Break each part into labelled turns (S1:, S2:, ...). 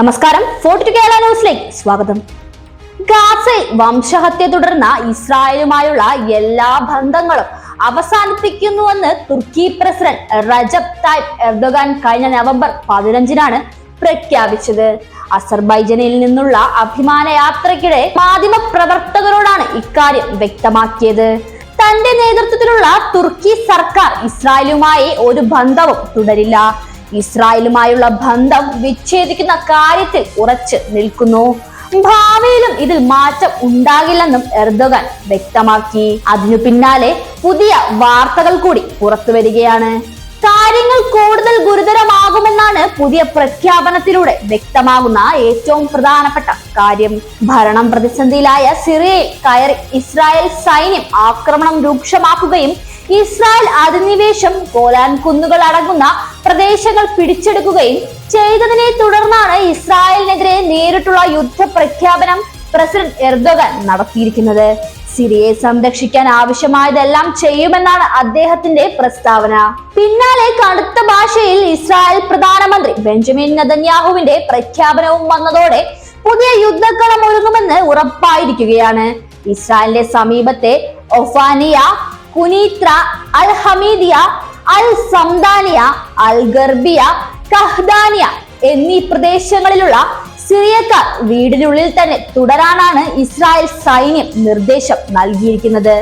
S1: നമസ്കാരം. ഫോർട്ട് കേരള ന്യൂസിലേക്ക് സ്വാഗതം. ഗാസയിൽ വംശഹത്യ തുടർന്ന ഇസ്രായേലുമായുള്ള എല്ലാ ബന്ധങ്ങളും അവസാനിപ്പിക്കുന്നുവെന്ന് തുർക്കി പ്രസിഡന്റ് റജബ് തായ്പ് എർദോഗാൻ കഴിഞ്ഞ നവംബർ പതിനഞ്ചിനാണ് പ്രഖ്യാപിച്ചത്. അസർബൈജനിൽ നിന്നുള്ള അഭിമാന യാത്രയ്ക്കിടെ മാധ്യമ പ്രവർത്തകരോടാണ് ഇക്കാര്യം വ്യക്തമാക്കിയത്. തന്റെ നേതൃത്വത്തിലുള്ള തുർക്കി സർക്കാർ ഇസ്രായേലുമായി ഒരു ബന്ധവും തുടരില്ല. ഇസ്രായേലുമായുള്ള ബന്ധം വിച്ഛേദിക്കുന്ന കാര്യത്തിൽ ഉറച്ചു നിൽക്കുന്നു. ഭാവിയിലും ഇതിൽ മാറ്റം ഉണ്ടാകില്ലെന്നും എർദോഗൻ വ്യക്തമാക്കി. അതിനു പിന്നാലെ പുതിയ വാർത്തകൾ കൂടി പുറത്തു വരികയാണ്. കാര്യങ്ങൾ കൂടുതൽ ഗുരുതരമാകുമെന്നാണ് പുതിയ പ്രഖ്യാപനത്തിലൂടെ വ്യക്തമാകുന്ന ഏറ്റവും പ്രധാനപ്പെട്ട കാര്യം. ഭരണം പ്രതിസന്ധിയിലായ സിറിയയിൽ കയറി ഇസ്രായേൽ സൈന്യം ആക്രമണം രൂക്ഷമാക്കുകയും ഇസ്രായേൽ അധിനിവേശം ഗോലാൻ കുന്നുകൾ അടങ്ങുന്ന പ്രദേശങ്ങൾ പിടിച്ചെടുക്കുകയും ചെയ്തതിനെ തുടർന്നാണ് ഇസ്രായേലിനെതിരെ നേരിട്ടുള്ള യുദ്ധ പ്രഖ്യാപനം പ്രസിഡന്റ് എർദോഗൻ നടത്തിയിരിക്കുന്നത്. സിറിയയെ സംരക്ഷിക്കാൻ ആവശ്യമായതെല്ലാം ചെയ്യുമെന്നാണ് അദ്ദേഹത്തിന്റെ പ്രസ്താവന. പിന്നാലെ കടുത്ത ഭാഷയിൽ ഇസ്രായേൽ പ്രധാനമന്ത്രി ബെഞ്ചമിൻ നദന്യാഹുവിന്റെ പ്രഖ്യാപനവും വന്നതോടെ പുതിയ യുദ്ധക്കളം ഒരുങ്ങുമെന്ന് ഉറപ്പായിരിക്കുകയാണ്. ഇസ്രായേലിന്റെ സമീപത്തെ ഒഫാനിയ കുനീത്ര അൽ ഹമീദിയ അൽ സംദാനിയ അൽ ഗർബിയ കഹ്ദാനിയ എന്നീ പ്രദേശങ്ങളിലുള്ള സിറിയക്കാർ വീടിനുള്ളിൽ തന്നെ തുടരാനാണ് ഇസ്രായേൽ സൈന്യം നിർദ്ദേശം നൽകിയിരിക്കുന്നത്.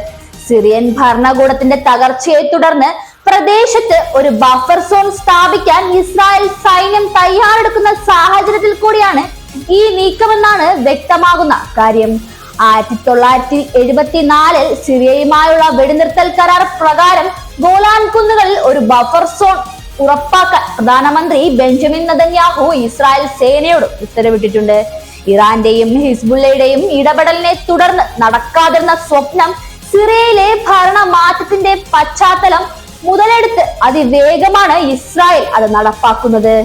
S1: സിറിയൻ ഭരണകൂടത്തിന്റെ തകർച്ചയെ തുടർന്ന് പ്രദേശത്ത് ഒരു ബഫർ സോൺ സ്ഥാപിക്കാൻ ഇസ്രായേൽ സൈന്യം തയ്യാറെടുക്കുന്ന സാഹചര്യത്തിൽ കൂടിയാണ് ഈ നീക്കമെന്നാണ് വ്യക്തമാകുന്ന കാര്യം. ആയിരത്തി തൊള്ളായിരത്തി എഴുപത്തിനാലിൽ സിറിയയുമായുള്ള വെടിനിർത്തൽ കരാർ പ്രകാരം ഗോലാൻ കുന്നുകളിൽ ഒരു ബഫർ സോൺ ഉറപ്പാക്കാൻ പ്രധാനമന്ത്രി ബെഞ്ചമിൻ നദന്യാഹു ഇസ്രായേൽ സേനയോട് ഉത്തരവിട്ടിട്ടുണ്ട്. ഇറാന്റെയും ഹിസ്ബുള്ളയുടെയും ഇടപെടലിനെ തുടർന്ന് നടക്കാതിരുന്ന സ്വപ്നം സിറിയയിലെ ഭരണ മാറ്റത്തിന്റെ പശ്ചാത്തലം മുതലെടുത്ത് അതിവേഗമാണ് ഇസ്രായേൽ അത് നടപ്പാക്കുന്നത്.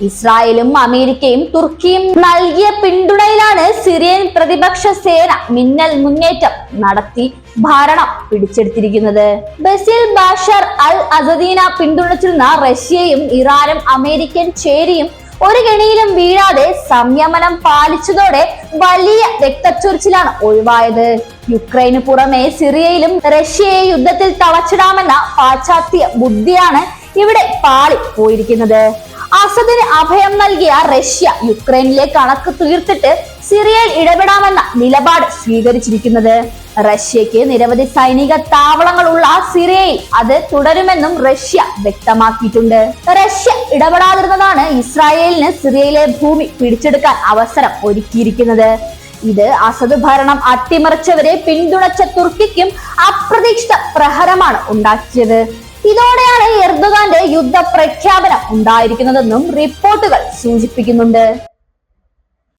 S1: ഇസ്രായേലും അമേരിക്കയും തുർക്കിയും നൽകിയ പിന്തുണയിലാണ് സിറിയൻ പ്രതിപക്ഷ സേന മിന്നൽ മുന്നേറ്റം നടത്തി ഭരണം പിടിച്ചെടുത്തിരിക്കുന്നത്. ബസിൽ ബാഷർ അൽ അസദീന പിന്തുണച്ചിരുന്ന റഷ്യയും ഇറാനും അമേരിക്കൻ ചേരിയും ഒരു കെണിയിലും വീഴാതെ സംയമനം പാലിച്ചതോടെ വലിയ രക്തച്ചൊരിച്ചിലാണ് ഒഴിവായത്. യുക്രൈന് പുറമെ സിറിയയിലും റഷ്യയെ യുദ്ധത്തിൽ തളച്ചിടാമെന്ന പാശ്ചാത്യ ബുദ്ധിയാണ് ഇവിടെ പാളി പോയിരിക്കുന്നത് അസദിന് അഭയം നൽകിയ റഷ്യ യുക്രൈനിലെ കണക്ക് തീർത്തിട്ട് സിറിയയിൽ ഇടപെടാമെന്ന നിലപാട് സ്വീകരിച്ചിരിക്കുന്നത്. റഷ്യക്ക് നിരവധി സൈനിക താവളങ്ങൾ ഉള്ള സിറിയയിൽ അത് തുടരുമെന്നും റഷ്യ വ്യക്തമാക്കിയിട്ടുണ്ട്. റഷ്യ ഇടപെടാതിരുന്നതാണ് ഇസ്രായേലിന് സിറിയയിലെ ഭൂമി പിടിച്ചെടുക്കാൻ അവസരം ഒരുക്കിയിരിക്കുന്നത്. ഇത് അസദ് ഭരണം അട്ടിമറിച്ചവരെ പിന്തുണച്ച തുർക്കിക്കും അപ്രതീക്ഷിത പ്രഹരമാണ് ഉണ്ടാക്കിയത്. ഇതോടെയാണ് എർദോഗാന്റെ യുദ്ധ പ്രഖ്യാപനം ഉണ്ടായിരിക്കുന്നതെന്നും റിപ്പോർട്ടുകൾ സൂചിപ്പിക്കുന്നുണ്ട്.